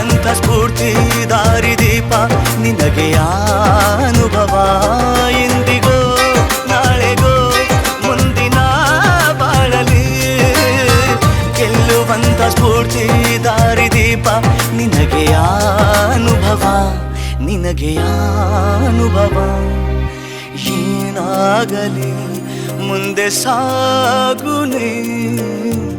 ಗೆಲ್ಲುವಂತ ಸ್ಫೂರ್ತಿ ದಾರಿದೀಪ ನಿನಗೆ ಅನುಭವ ಎಂದಿಗೋ, ನಾಳೆಗೋ, ಮುಂದಿನ ಬಾಳಲಿ. ಗೆಲ್ಲುವಂತ ಸ್ಫೂರ್ತಿ ದಾರಿದೀಪ ನಿನಗೆ ಅನುಭವ ನಿನಗೆ ಅನುಭವ. ಏನಾಗಲಿ, ಮುಂದೆ ಸಾಗುನೇ